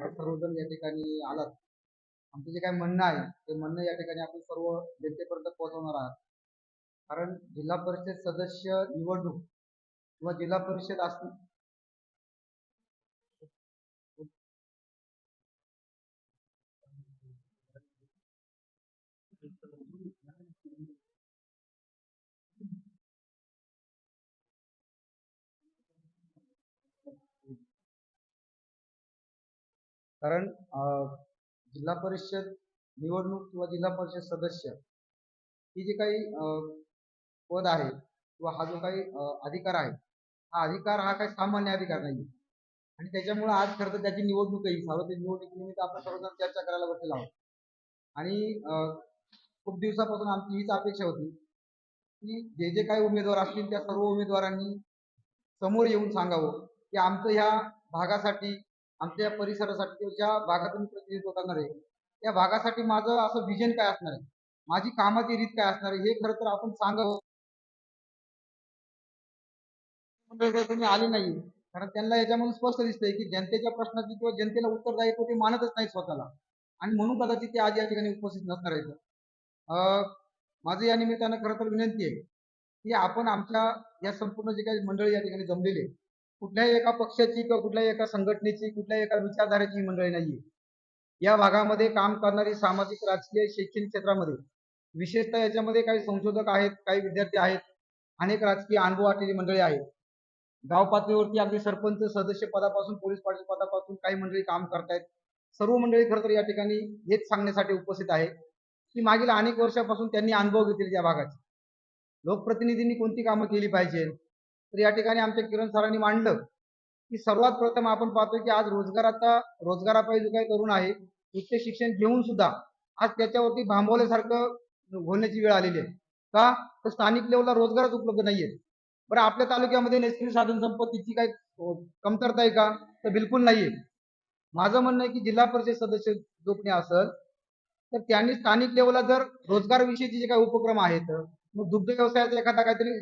आपण सर्वजण या ठिकाणी आलात. आमचं जे काही म्हणणं आहे ते म्हणणं या ठिकाणी आपण सर्व जनतेपर्यंत पोहोचवणार आहात. कारण जिल्हा परिषद सदस्य निवडणूक किंवा जिल्हा परिषद अस कारण जिल्हा परिषद निवडणूक किंवा जिल्हा परिषद सदस्य ही जी काही पद आहे किंवा हा जो काही अधिकार आहे हा अधिकार हा काही सामान्य अधिकार नाही आणि त्याच्यामुळे आज खरं तर त्याची निवडणूकही सार्वत्रिक निवडणुकीनिमित्त आपण सर्वजण चर्चा करायला बसलेला आहोत. आणि खूप दिवसापासून आमची हीच अपेक्षा होती की जे जे काही उमेदवार असतील त्या सर्व उमेदवारांनी समोर येऊन सांगावं की आमचं ह्या भागासाठी आमच्या या परिसरासाठी ज्या भागातून प्रतिनिधित्व करणार आहे त्या भागासाठी माझं असं विजन काय असणार आहे? माझी कामाची रीत काय असणार आहे? हे खरं तर आपण सांगावं. आले नाही कारण त्यांना याच्यामधून स्पष्ट दिसतंय की जनतेच्या प्रश्नाची किंवा जनतेला उत्तर द्यायचं ते मानतच नाही स्वतःला. आणि म्हणून कदाचित ते आज या ठिकाणी उपस्थित नसणार आहेत. माझं या निमित्तानं खरं तर विनंती आहे की आपण आमच्या या संपूर्ण जे काही मंडळी या ठिकाणी जमलेले आहे कुठल्याही एका पक्षाची किंवा कुठल्याही एका संघटनेची कुठल्याही एका विचारधारेची मंडळी नाहीये. या भागामध्ये काम करणारी सामाजिक राजकीय शैक्षणिक क्षेत्रामध्ये विशेषतः याच्यामध्ये काही संशोधक आहेत काही विद्यार्थी आहेत अनेक राजकीय अनुभव असलेली मंडळी आहेत. गाव पातळीवरती अगदी सरपंच सदस्य पदापासून पोलीस पाटील पदापासून काही मंडळी काम करतायत. सर्व मंडळी खरं तर या ठिकाणी हेच सांगण्यासाठी उपस्थित आहे की मागील अनेक वर्षापासून त्यांनी अनुभव घेतले त्या भागाचे. लोकप्रतिनिधींनी कोणती कामं केली पाहिजे तर या ठिकाणी आमच्या किरण सरांनी मांडलं की सर्वात प्रथम आपण पाहतोय की आज रोजगाराचा रोजगारापायी जो काही तरुण आहे उच्च शिक्षण घेऊन सुद्धा आज त्याच्यावरती भांबवल्यासारखं होण्याची वेळ आलेली आहे. का? तर स्थानिक लेवलला रोजगारच उपलब्ध नाहीये. बरं आपल्या तालुक्यामध्ये नैसर्गिक साधन संपत्तीची काही कमतरता आहे का? तर बिलकुल नाहीये. माझं म्हणणं आहे की जिल्हा परिषद सदस्य जो कोणी असेल तर त्यांनी स्थानिक लेवलला जर रोजगारविषयीचे जे काही उपक्रम आहेत मग दुग्ध व्यवसायाचा एखादा काहीतरी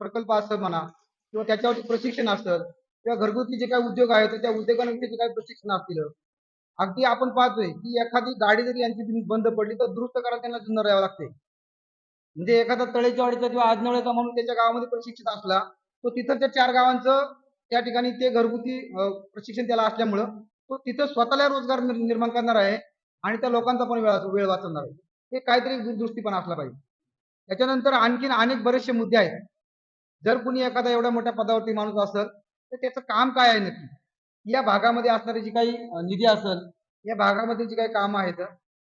प्रकल्प असेल म्हणा किंवा त्याच्यावरती प्रशिक्षण असतं किंवा घरगुती जे काही उद्योग आहेत त्या उद्योगांवरती जे काही प्रशिक्षण असतील. अगदी आपण पाहतोय की एखादी गाडी जरी यांची बंद पडली तर दुरुस्त करायला त्यांना जुन्नर यावं लागते. म्हणजे एखादा तळेच्या वाडीचा किंवा आजनवळ्याचा म्हणून त्याच्या गावामध्ये प्रशिक्षित असला तो तिथं त्या चार गावांचं त्या ठिकाणी ते घरगुती प्रशिक्षण त्याला असल्यामुळं तो तिथं स्वतःला रोजगार निर्माण करणार आहे आणि त्या लोकांचा पण वेळ वेळ वाचवणार आहे. हे काहीतरी दूरदृष्टी पण असला पाहिजे. त्याच्यानंतर आणखीन अनेक बरेचसे मुद्दे आहेत. जर कुणी एखादा एवढ्या मोठ्या पदावरती माणूस असेल तर त्याचं काम काय आहे नक्की? या भागामध्ये असणारी जी काही निधी असेल या भागामध्ये जी काही कामं आहेत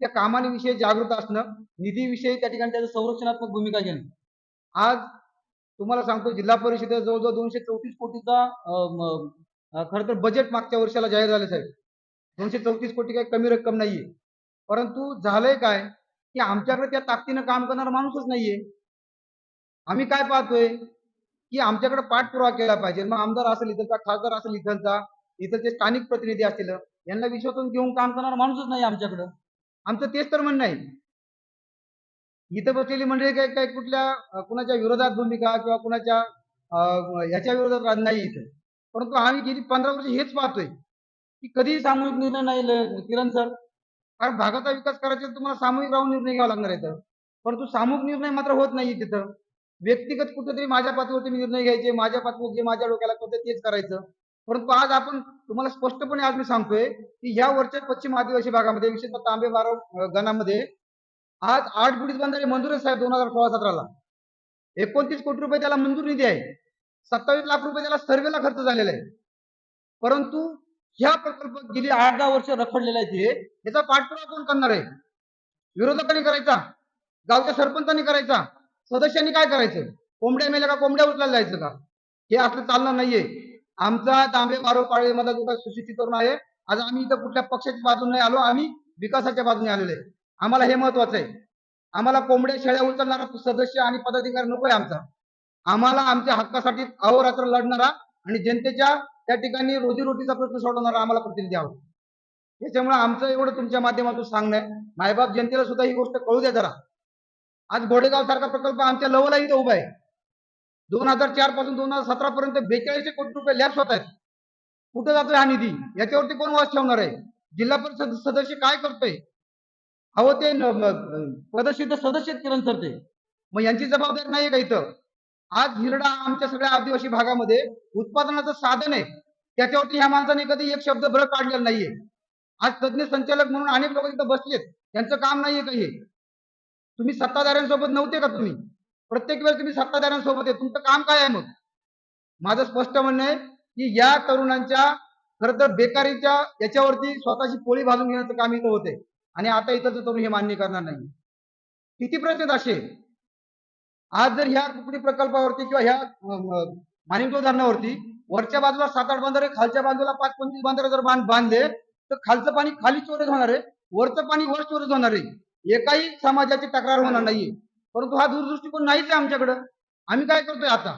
त्या कामांविषयी जागृत असणं निधीविषयी त्या ठिकाणी त्याचं संरक्षणात्मक भूमिका घेणं. आज तुम्हाला सांगतो जिल्हा परिषदेत जवळजवळ दोनशे चौतीस कोटीचा खरं तर बजेट मागच्या वर्षाला जाहीर झालं साहेब. दोनशे चौतीस कोटी काही कमी रक्कम नाहीये. परंतु झालंय काय? की आमच्याकडे त्या ताकदीनं काम करणारा माणूसच नाहीये. आम्ही काय पाहतोय? की आमच्याकडे पाठपुरावा केला पाहिजे. मग आमदार असेल इथलचा खासदार असेल इथलचा इथलचे स्थानिक प्रतिनिधी असतील यांना विश्वासून घेऊन काम करणारा माणूसच नाही आमच्याकडं. आमचं तेच तर म्हणणं आहे. इथं बसलेली मंडळी काही काही कुठल्या कुणाच्या विरोधात भूमिका किंवा कुणाच्या याच्या ह्याच्या विरोधात नाही इथं. परंतु आम्ही गेली पंधरा वर्ष हेच पाहतोय की कधीही सामूहिक निर्णय नाही किरण सर. कारण भागाचा विकास करायचा तुम्हाला सामूहिक राहून निर्णय घ्यावा लागणार आहे इथं. परंतु सामूहिक निर्णय मात्र होत नाही तिथं. व्यक्तिगत कुठेतरी माझ्या पातळीवरती मी निर्णय घ्यायचे माझ्या पातळीवर जे माझ्या डोक्याला कळतं तेच करायचं. परंतु आज आपण तुम्हाला स्पष्टपणे आज मी सांगतोय की ह्या वरच्या पश्चिम आदिवासी भागामध्ये विशेषतः तांबे बाराव गणामध्ये आज आठ बुडीत बांधले मंजूर आहे साहेब दोन हजार सोळा सतराला. एकोणतीस कोटी रुपये त्याला मंजूर निधी आहे. सत्तावीस लाख रुपये त्याला सर्वेला खर्च झालेला आहे. परंतु ह्या प्रकल्प गेली आठ दहा वर्ष रखडलेला आहे ते याचा पाठपुरावा कोण करणार आहे? विरोधकांनी करायचा? गावच्या सरपंचांनी करायचा? सदस्यांनी काय करायचं? कोंबड्या मेल्या का कोंबड्या उचलायला जायचं का? हे असलं चालणार नाहीये. आमचा तांबे बारो पाळे मधला जो काही सुशिक्षित तरुण आहे? आज आम्ही इथं कुठल्या पक्षाच्या बाजूने नाही आलो? आम्ही विकासाच्या बाजूने आलेलो आहे. आम्हाला हे महत्वाचं आहे. आम्हाला कोंबड्या शेळ्या उचलणारा सदस्य आणि पदाधिकारी नकोय आमचा. आम्हाला आमच्या हक्कासाठी अहोरात्र लढणारा आणि जनतेच्या त्या ठिकाणी रोजीरोटीचा प्रश्न सोडवणारा आम्हाला प्रतिनिधी हवा त्याच्यामुळे आमचं एवढं तुमच्या माध्यमातून सांगणं आहे. मायबाप जनतेला सुद्धा ही गोष्ट कळू द्या जरा. आज घोडेगाव सारखा प्रकल्प आमच्या लवला इथं उभा आहे. दोन हजार चारपासून दोन हजार सतरा पर्यंत बेचाळीसशे कोटी रुपये लॅप्स होत आहेत. कुठं जातोय हा निधी? याच्यावरती कोण वाच ठेवणार आहे? जिल्हा परिषद सदस्य काय करतोय? अहो ते प्रदर्शित पदसिद्ध सदस्य किरण सरते मग यांची जबाबदारी नाहीये का इथं? आज हिरडा आमच्या सगळ्या आदिवासी भागामध्ये उत्पादनाचं साधन आहे. त्याच्यावरती ह्या माणसाने कधी एक शब्द भर काढलेला नाहीये. आज तज्ज्ञ संचालक म्हणून अनेक लोक इथं बसलेत. त्यांचं काम नाहीये काही हे? तुम्ही सत्ताधाऱ्यांसोबत नव्हते का तुम्ही? प्रत्येक वेळेस तुम्ही सत्ताधाऱ्यांसोबत आहे तुमचं काम काय आहे मग? माझं स्पष्ट म्हणणं आहे की या तरुणांच्या खरं तर बेकारीच्या याच्यावरती स्वतःची पोळी भाजून घेण्याचं काम इथं होते आणि आता इथं तरुण हे मान्य करणार नाही. किती प्रश्न असे? आज जर ह्या कुकडी प्रकल्पावरती किंवा ह्या मानिंगो धरणावरती वरच्या बाजूला सात आठ बांधारे खालच्या बाजूला पाच पंचवीस बांधारे जर बांध बांधले तर खालचं पाणी खाली स्टोरेज होणार आहे वरचं पाणी वर स्टोरेज होणार आहे. एकाही समाजाची तक्रार होणार नाहीये परंतु हा दूरदृष्टिकोन नाहीच आहे आमच्याकडं. आम्ही काय करतोय आता?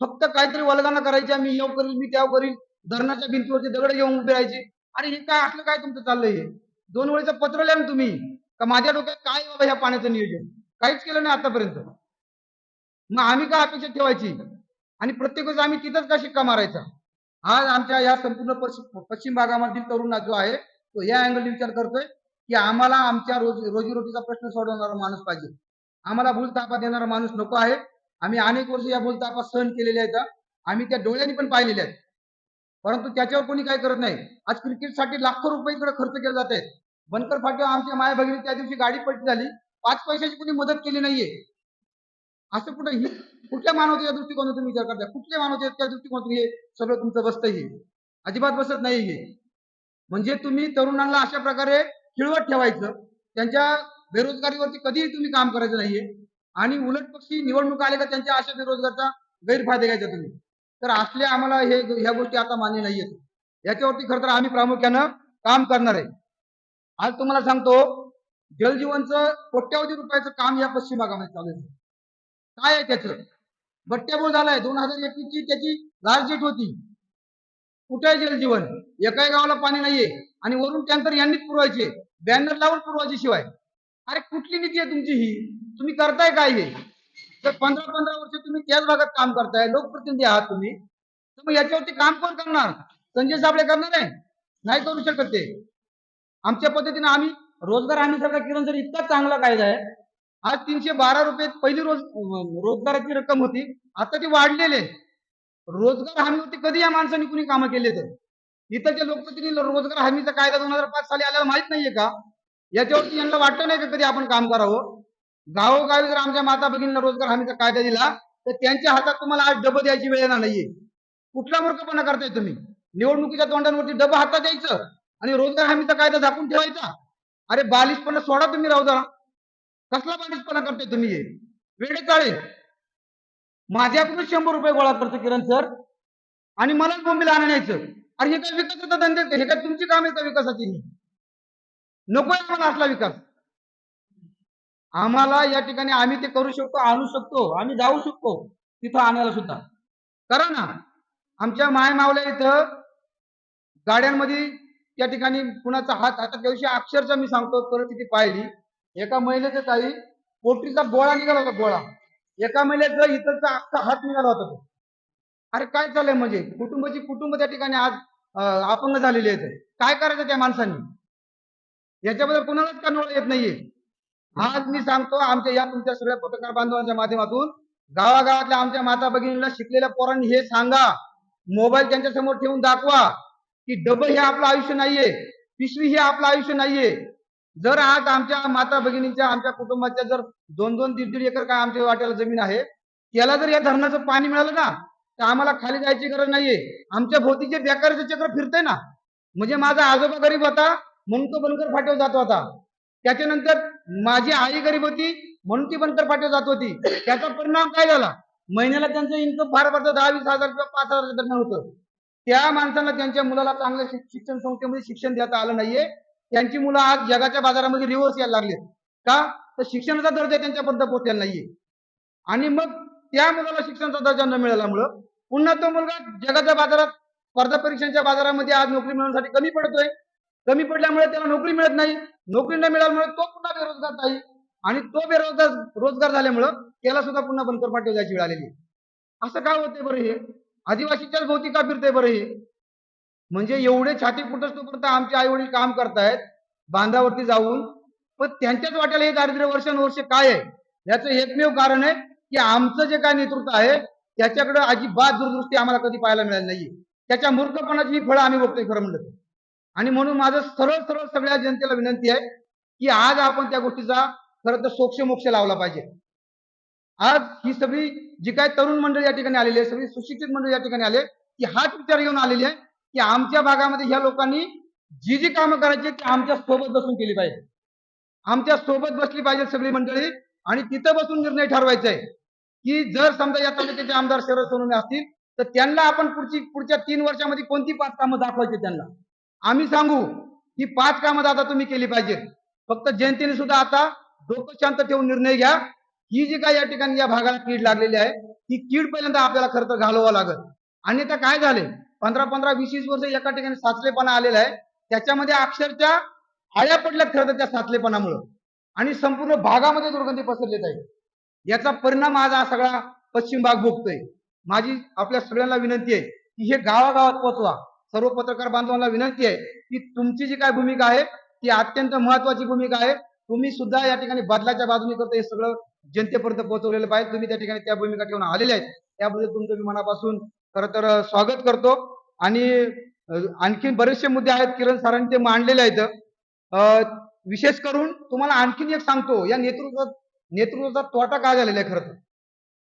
फक्त काहीतरी वलगाना करायची आम्ही येऊ करील मी त्याव करील धरणाच्या भिंतीवरचे दगड घेऊन उभे राहायचे. अरे हे काय असलं काय तुमचं चाललंय हे? दोन वेळेचं पत्र लिहा ना तुम्ही. का माझ्या डोक्यात काय बाबा ह्या पाण्याचं नियोजन? काहीच केलं नाही आतापर्यंत. मग आम्ही काय अपेक्षा ठेवायची? आणि प्रत्येक वेळेस आम्ही तिथंच का शिक्का मारायचा? आज आमच्या या संपूर्ण पश्चिम पश्चिम भागामधील तरुण जो आहे तो या अँगल विचार करतोय. की आम्हाला आमच्या रोज रोजीरोटीचा प्रश्न सोडवणारा माणूस पाहिजे. आम्हाला भूलतापा देणारा माणूस नको आहे. आम्ही अनेक वर्ष या भूलतापा सहन केलेल्या आहेत. आम्ही त्या डोळ्यांनी पण पाहिलेल्या आहेत. परंतु त्याच्यावर कोणी काय करत नाही. आज क्रिकेटसाठी लाखो रुपये इकडे खर्च केले जात आहेत. बनकर फाटीवर आमच्या माया भगिनी त्या दिवशी गाडी पलटी झाली. पाच पैशाची कुणी मदत केली नाहीये. असं कुठं ही कुठल्या मानवतेच्या दृष्टिकोनातून तुम्ही विचार करता कुठल्या मानवतेच्या दृष्टिकोनातून हे सगळं तुमचं बसतं हे? अजिबात बसत नाही हे. म्हणजे तुम्ही तरुणांना अशा प्रकारे खिळवत ठेवायचं. त्यांच्या बेरोजगारीवरती कधीही तुम्ही काम करायचं नाहीये. आणि उलट पक्षी निवडणूक आले का त्यांच्या अशा बेरोजगारचा गैरफायदा घ्यायचा तुम्ही. तर असले आम्हाला हे ह्या गोष्टी आता मान्य नाहीयेत. याच्यावरती खरं तर आम्ही प्रामुख्यानं काम करणार आहे. आज तुम्हाला सांगतो जलजीवनचं कोट्यावधी रुपयाचं काम या पश्चिम भागामध्ये चालू आहे. काय आहे त्याचं? बट्ट्याबोळ झालाय. दोन हजार एकवीसची त्याची लास्ट होती. कुठे आहे जलजीवन? एकाही गावाला पाणी नाहीये. आणि वरून टँकर यांनीच पुरवायचे. बॅनर लावून पुरवायचे शिवाय. अरे कुठली नीती आहे तुमची ही? तुम्ही करताय काय हे? तर पंधरा पंधरा वर्ष तुम्ही त्याच भागात काम करताय लोकप्रतिनिधी आहात तुम्ही. तर मग याच्यावरती काम कोण करणार? संजय साबळे करणार आहे? नाही करू शकत ते. आमच्या पद्धतीने आम्ही रोजगार हमीसारखा किरण जर इतका चांगला कायदा आहे. आज तीनशे बारा रुपये पहिली रोज रोजगाराची रक्कम होती. आता ती वाढलेली आहे. रोजगार हमीवरती कधी या माणसांनी कुणी कामं केले तर? इथंच्या लोकप्रतिनिधी रोजगार हमीचा कायदा दोन हजार पाच साली आल्याला माहीत नाहीये का? याच्यावरती यांना वाटत नाही का कधी आपण काम करावं? गावोगावी जर आमच्या माता भगिनींना रोजगार हमीचा कायदा दिला तर त्यांच्या हातात तुम्हाला आज डबं द्यायची वेळ येणार नाहीये. कुठला मूर्खपणा करताय तुम्ही? निवडणुकीच्या तोंडांवरती डबं हातात द्यायचं आणि रोजगार हमीचा कायदा झाकून ठेवायचा? अरे बालिशपणा सोडा तुम्ही राहू जरा. कसला बालिशपणा करताय तुम्ही हे? वेळे चाळे माझ्याकडून शंभर रुपये गोळा करतो किरण सर. आणि मलाच बोंबीला आणायचं. अरे हे काय विकासाचा धंदे हे काय तुमची काम आहे का विकासाची. ही नकोय आम्हाला असला विकास. आम्हाला या ठिकाणी आम्ही ते करू शकतो आणू शकतो आम्ही जाऊ शकतो तिथं आणायला सुद्धा. करा ना. आमच्या माय मावल्या इथं गाड्यांमध्ये त्या ठिकाणी कुणाचा हात आता त्या दिवशी अक्षरशः मी सांगतो परिस्थिती पाहिली. एका महिलेचा काही पोटरीचा गोळा निघाला होता गोळा. एका महिलेचा इथलचा अख्खा हात निघाला होता तो. अरे काय चाललंय म्हणजे? कुटुंबाची कुटुंब त्या ठिकाणी आज अपंग झालेले आहेत. काय करायचं त्या माणसांनी? याच्याबद्दल कुणालाच कन्वळ येत नाहीये? आज मी सांगतो आमच्या या तुमच्या सगळ्या पत्रकार बांधवांच्या माध्यमातून गावागावातल्या आमच्या माता भगिनीला शिकलेल्या पोरांनी हे सांगा. मोबाईल त्यांच्यासमोर ठेवून दाखवा की डबल हे आपलं आयुष्य नाहीये पिशवी हे आपलं आयुष्य नाहीये. जर आज आमच्या माता भगिनींच्या आमच्या कुटुंबाच्या जर दोन दोन दीड दीड एकर काय आमच्या वाट्याला जमीन आहे त्याला जर या धरणाचं पाणी मिळालं ना तर आम्हाला खाली जायची गरज नाहीये. आमच्या भोवतीचे बेकारचे चक्र फिरते ना. म्हणजे माझा आजोबा गरीब होता म्हणून तो बनकर फाट्यावर जात होता. त्याच्यानंतर माझी आई गरीब होती म्हणून ती बनकर फाट्यावर जात होती. त्याचा परिणाम काय झाला? महिन्याला त्यांचं इन्कम फार फार दहा वीस हजार किंवा पाच हजार दरम्यान होतं. त्या माणसांना त्यांच्या मुलाला चांगल्या शिक्षण संस्थेमध्ये शिक्षण देता आलं नाहीये. त्यांची मुलं आज जगाच्या बाजारामध्ये रिव्हर्स यायला लागलेत. का? तर शिक्षणाचा दर्जा त्यांच्यापर्यंत पोहोचलेला नाहीये. आणि मग त्या मुलाला शिक्षणाचा दर्जा न मिळाल्यामुळं पुन्हा तो मुलगा जगाच्या बाजारात स्पर्धा परीक्षांच्या बाजारामध्ये आज नोकरी मिळवण्यासाठी कमी पडतोय. कमी पडल्यामुळे त्याला नोकरी मिळत नाही. नोकरी न मिळाल्यामुळे तो पुन्हा बेरोजगार नाही. आणि तो बेरोजगार रोजगार झाल्यामुळं त्याला सुद्धा पुन्हा बनकर पाठवून जायची वेळ आलेली असं काय होतंय बरं हे? आदिवासीच्याच भोवती का फिरतंय बरं हे? म्हणजे एवढे छाती फुटत तोपर्यंत आमचे आई वडील काम करतायत बांधावरती जाऊन. पण त्यांच्याच वाट्याला हे दारिद्र्य वर्षानुवर्ष काय आहे? याचं एकमेव कारण आहे की आमचं जे काय नेतृत्व आहे त्याच्याकडे अजिबात दूरदृष्टी आम्हाला कधी पाहायला मिळाली नाहीये. त्याच्या मूर्खपणाची फळं आम्ही बघतोय खरं म्हणलं आणि म्हणून माझं सरळ सरळ सगळ्या जनतेला विनंती आहे की आज आपण त्या गोष्टीचा खरं तर सोक्ष मोक्ष लावला पाहिजे. आज ही सगळी जी काय तरुण मंडळी या ठिकाणी आलेली आहे सगळी सुशिक्षित मंडळी या ठिकाणी आले की हाच विचार घेऊन आलेली आहे की आमच्या भागामध्ये ह्या लोकांनी जी जी कामं करायची ती आमच्यासोबत बसून केली पाहिजे. आमच्यासोबत बसली पाहिजे सगळी मंडळी आणि तिथं बसून निर्णय ठरवायचा आहे. की जर समजा या तालुक्याचे आमदार शरद सोनवणे असतील तर त्यांना आपण पुढची पुढच्या तीन वर्षामध्ये कोणती पाच कामं दाखवायची त्यांना? आम्ही सांगू की पाच कामं आता तुम्ही केली पाहिजेत. फक्त जनतेने सुद्धा आता डोकं शांत ठेवून निर्णय घ्या. ही जी काय या ठिकाणी या भागाला कीड लागलेली आहे ती कीड पहिल्यांदा आपल्याला खरं तर घालवावं लागत आणि तर काय झाले? पंधरा पंधरा वीस वीस वर्ष एका ठिकाणी साचलेपणा आलेला आहे. त्याच्यामध्ये अक्षरशः आळ्या पडल्यात खरं तर त्या साचलेपणामुळं. आणि संपूर्ण भागामध्ये दुर्गंधी पसरलेत आहे. याचा परिणाम आज हा सगळा पश्चिम भाग भोगतोय. माझी आपल्या सगळ्यांना विनंती आहे की हे गावागावात पोहोचवा. सर्व पत्रकार बांधवांना विनंती आहे की तुमची जी काय भूमिका आहे ती अत्यंत महत्वाची भूमिका आहे. तुम्ही सुद्धा या ठिकाणी बदलाच्या बाजूने करतो हे सगळं जनतेपर्यंत पोहोचवलेलं पाहिजे. तुम्ही त्या ठिकाणी त्या भूमिका ठेवून आलेले आहेत. त्याबद्दल तुमचं मी मनापासून खरं तर स्वागत करतो. आणि आणखीन आणखी बरेचसे मुद्दे आहेत. किरण सरांनी ते मांडलेले आहेत. विशेष करून तुम्हाला आणखीन एक सांगतो. या नेतृत्वात नेतृत्वाचा तोटा काय झालेला आहे खरं तर?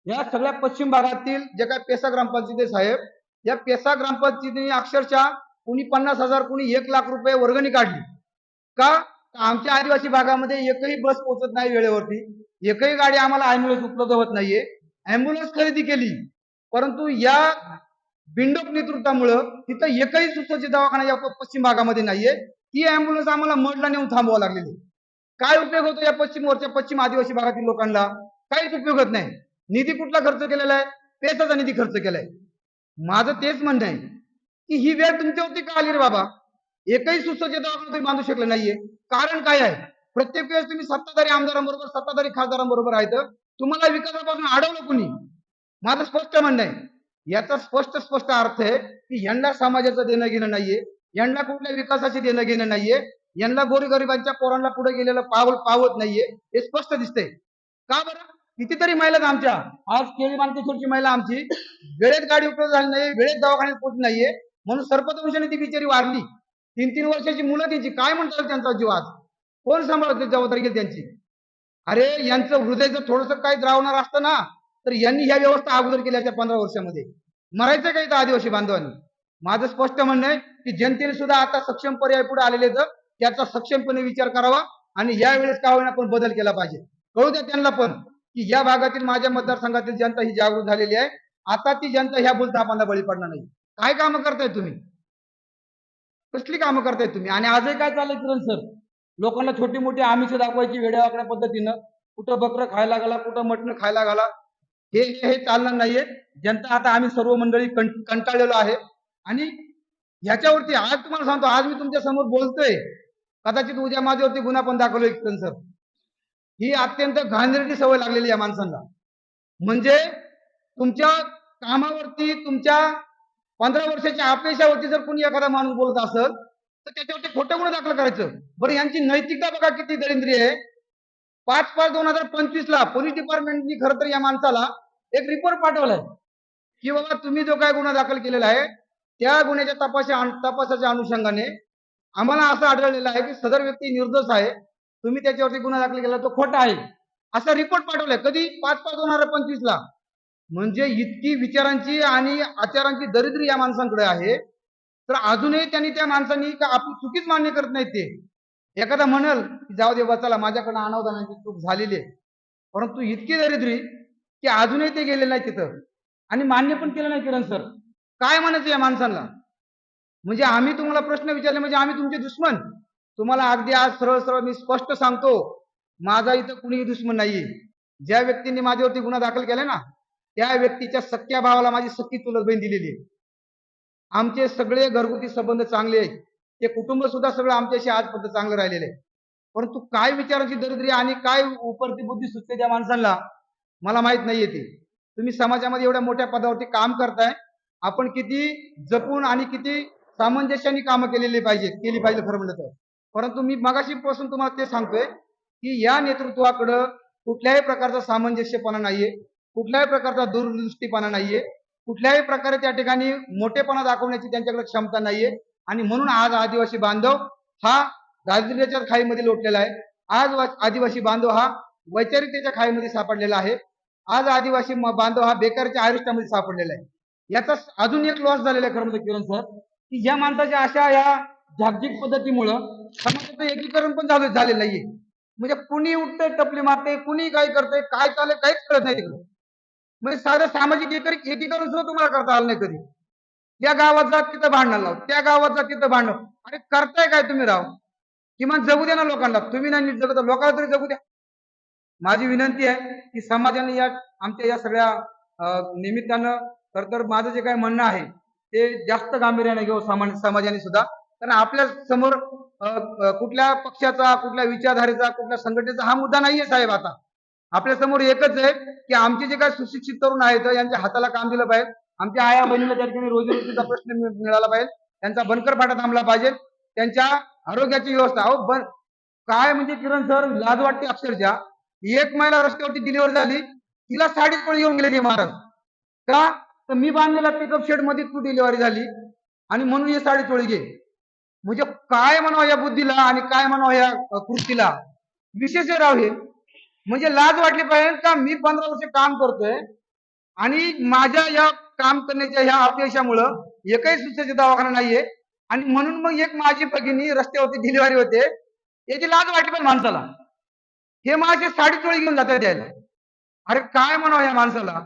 या सगळ्या पश्चिम भागातील जे काय पेसा ग्रामपंचायती साहेब या पेसा ग्रामपंचायतीने अक्षरशः कुणी पन्नास हजार कुणी एक लाख रुपये वर्गणी काढली. का? आमच्या आदिवासी भागामध्ये एकही बस पोहोचत नाही वेळेवरती. एकही गाडी आम्हाला अँब्युलन्स उपलब्ध होत नाहीये. अँब्युलन्स खरेदी केली. परंतु या बिंडोक नेतृत्वामुळं तिथं एकही सुसज्ज दवाखाना या पश्चिम भागामध्ये नाहीये. ती अँब्युलन्स आम्हाला मडला नेऊन थांबवावं लागलेली काय उपयोग होतो या पश्चिम मोर्चा पश्चिम आदिवासी भागातील लोकांना? काहीच उपयोग होत नाही. निधी कुठला खर्च केलेला आहे? पेसाचा निधी खर्च केलाय. माझं तेच म्हणणं आहे की ही वेळ तुमच्यावरती का आली रे बाबा? एकही सुसज्ज दवाखाना तुम्ही बांधू शकले नाहीये. कारण काय आहे? प्रत्येक वेळेस तुम्ही सत्ताधारी आमदारांबरोबर सत्ताधारी खासदारांबरोबर आहेत तुम्हाला विकासापासून अडवलं कुणी? माझं स्पष्ट म्हणणं आहे. याचा स्पष्ट स्पष्ट अर्थ आहे की यांना समाजाचं देणं घेणं नाहीये. यांना कुठल्या विकासाचे देणं घेणं नाहीये. यांना गोरगरिबांच्या पोरांना पुढे गेलेलं पावल पावत नाहीये हे स्पष्ट दिसतंय. का बरं? कितीतरी महिला आमच्या. आज केळी मानकेश्वरची महिला आमची. वेळेत गाडी उपलब्ध झाली नाही वेळेत दवाखान्यात पोहोचली नाहीये. म्हणून सर्पदंशाने ती बिचारी वारली. तीन तीन वर्षाची मुलं त्यांची. काय म्हणतात त्यांचा जीव आज? कोण सांभाळत जबाबदारी घेईल त्यांची? अरे यांचं हृदयचं थोडस काही द्रावणार असतं ना तर यांनी ह्या व्यवस्था अगोदर केल्या त्या पंधरा वर्षामध्ये. मरायचं काही तर आदिवासी बांधवांनी? माझं स्पष्ट म्हणणं आहे की जनतेने सुद्धा आता सक्षम पर्याय पुढे आलेले तर त्याचा सक्षमपणे विचार करावा आणि यावेळेस का होईना आपण बदल केला पाहिजे. कळू द्या त्यांना पण की या भागातील माझ्या मतदारसंघातील जनता ही जागृत झालेली आहे. आता ती जनता ह्या बोलतापांना बळी पडणार नाही. काय कामं करताय तुम्ही? कसली कामं करताय तुम्ही? आणि आजही काय चाललंय किरण सर? लोकांना छोटी मोठी आमिष दाखवायची वेड्यावाकड्या पद्धतीनं. कुठं बकरं खायला घाला कुठं मटण खायला घाला. हे हे हे चालणार नाहीये. जनता आता आम्ही सर्व मंडळी कंटाळलेलो आहे. आणि ह्याच्यावरती आज तुम्हाला सांगतो आज मी तुमच्यासमोर बोलतोय. कदाचित उद्या माझ्यावरती गुन्हा पण दाखल होईल सर. ही अत्यंत घाणेरडी सवय लागलेली आहे माणसांना. म्हणजे तुमच्या कामावरती तुमच्या पंधरा वर्षाच्या अपयशावरती जर कोणी एखादा माणूस बोलत असेल तर त्याच्यावरती खोटं गुन्हा दाखल करायचं. बरं यांची नैतिकता बघा किती दरिंद्री आहे. पाच पाच दोन हजार पंचवीस ला पोलीस डिपार्टमेंटनी खरं तर या माणसाला एक रिपोर्ट पाठवलाय की बाबा तुम्ही जो काय गुन्हा दाखल केलेला आहे त्या गुन्ह्याच्या तपासा तपासाच्या अनुषंगाने आम्हाला असं आढळलेलं आहे की सदर व्यक्ती निर्दोष आहे. तुम्ही त्याच्यावरती गुन्हा दाखल केला तो खोटा आहे. असा रिपोर्ट पाठवलाय. कधी? पाच पाच दोन हजार पंचवीस ला. म्हणजे इतकी विचारांची आणि आचारांची दरिद्री या माणसांकडे आहे. तर अजूनही त्यांनी त्या माणसांनी का आपली चुकीच मान्य करत नाही ते. एखादा म्हणल की जाऊ दे बा माझ्याकडनं अनावधानाची चूक झालेली आहे. परंतु इतकी दरिद्री की अजूनही ते गेले नाही तिथं. आणि मान्य पण केलं नाही किरण सर. काय म्हणायचं या माणसांना? म्हणजे आम्ही तुम्हाला प्रश्न विचारले म्हणजे आम्ही तुमचे दुश्मन. तुम्हाला अगदी आज सरळ सरळ मी स्पष्ट सांगतो माझा इथं कुणीही दुश्मन नाहीये. ज्या व्यक्तींनी माझ्यावरती गुन्हा दाखल केलाय ना त्या व्यक्तीच्या सख्या भावाला माझी सख्खी चुलत बहीण दिलेली आहे. आमचे सगळे घरगुती संबंध चांगले आहेत. ते कुटुंब सुद्धा सगळं आमच्याशी आजपर्यंत चांगलं राहिलेलं आहे. परंतु काय विचारांची दरिद्री आणि काय उपरती बुद्धी सुचते त्या माणसांना मला माहीत नाहीये ते. तुम्ही समाजामध्ये एवढ्या मोठ्या पदावरती काम करताय आपण किती जपून आणि किती सामंजस्याने कामं केलेली पाहिजेत केली पाहिजे खरं म्हणलं तर. परंतु मी मगाशीपासून तुम्हाला ते सांगतोय की या नेतृत्वाकडं कुठल्याही प्रकारचा सामंजस्यपणा नाहीये कुठल्याही प्रकारचा दूरदृष्टीपणा नाहीये कुठल्याही प्रकारे त्या ठिकाणी मोठेपणा दाखवण्याची त्यांच्याकडे क्षमता नाहीये. आणि म्हणून आज आदिवासी बांधव हा दारिद्र्याच्या खाईमध्ये लोटलेला आहे. आज आदिवासी बांधव हा वैचारिकतेच्या खाईमध्ये सापडलेला आहे. आज आदिवासी बांधव हा बेकारच्या आयुष्यामध्ये सापडलेला आहे. याचा अजून एक लॉस झालेला आहे खरं म्हणजे किरण सर. की या माणसाच्या अशा या जागतिक पद्धतीमुळं समाजाचं एकीकरण पण झालं झालेलं नाहीये. म्हणजे कुणी उठतंय टपली मारते कुणी काय करतंय काय चाललंय काहीच कळत नाही तिकडे. म्हणजे साधं सामाजिक एकी- एकीकरण सुद्धा तुम्हाला करता आलं नाही कधी. त्या गावात जा तिथं भांडण लाव. त्या गावात जा तिथं भांडण. अरे करताय काय तुम्ही राव? किमान जगू द्या ना लोकांना. तुम्ही नाही नीट जगत लोकांना तरी जगू द्या. माझी विनंती आहे की समाजाने या आमच्या या सगळ्या निमित्तानं तर तर माझं जे काही म्हणणं आहे ते जास्त गांभीर्याने घेऊ सामान्य समाजाने सुद्धा. कारण आपल्यासमोर कुठल्या पक्षाचा कुठल्या विचारधारेचा कुठल्या संघटनेचा हा मुद्दा नाहीये साहेब आता. आपल्यासमोर एकच आहे की आमचे जे काही सुशिक्षित तरुण आहेत यांच्या हाताला काम दिलं पाहिजे. आमच्या आया बहिणीला त्या ठिकाणी रोजीरोटीचा प्रश्न मिळाला पाहिजे. त्यांचा बनकर फाटा थांबला पाहिजे. त्यांच्या आरोग्याची व्यवस्था. अहो बन काय म्हणजे किरण सर लाज वाटते अक्षरशः. एक महिला रस्त्यावरती डिलिव्हरी झाली तिला साडीच पण येऊन गेले महाराज. का? तर मी बांधलेला पिकअप शेडमध्ये तू डिलिव्हरी झाली. आणि म्हणून हे साडी चोळी घे म्हणजे काय म्हणावं या बुद्धीला आणि काय म्हणावं या कृतीला? विशेष राव हे. म्हणजे लाज वाटली पाहिजे का मी पंधरा वर्ष काम करतोय आणि माझ्या या काम करण्याच्या ह्या अपयशामुळं एकही सुसज्ज दवाखाना नाहीये. आणि म्हणून मग एक माझी भगिनी रस्त्यावरती डिलिव्हरी होते. याची लाज वाटली पण माणसाला. हे माझे साडी चोळी घेऊन जातात द्यायला अरे काय म्हणावं या माणसाला?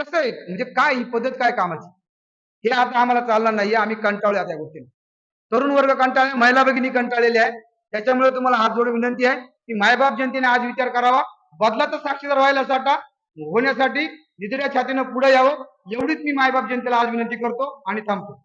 कसं आहे? म्हणजे काय ही पद्धत काय कामाची? हे आता आम्हाला चालणार नाहीये आम्ही कंटाळलो आता या गोष्टीने तरुण वर्ग कंटाळले महिला भगिनी कंटाळलेले आहेत त्याच्यामुळे तुम्हाला हात जोडून विनंती आहे की मायबाप जनतेने आज विचार करावा. बदलाचा साक्षीदार व्हायला साठी. होण्यासाठी निधड्या छातीनं पुढे यावं. एवढीच मी मायबाप जनतेला आज विनंती करतो आणि थांबतो.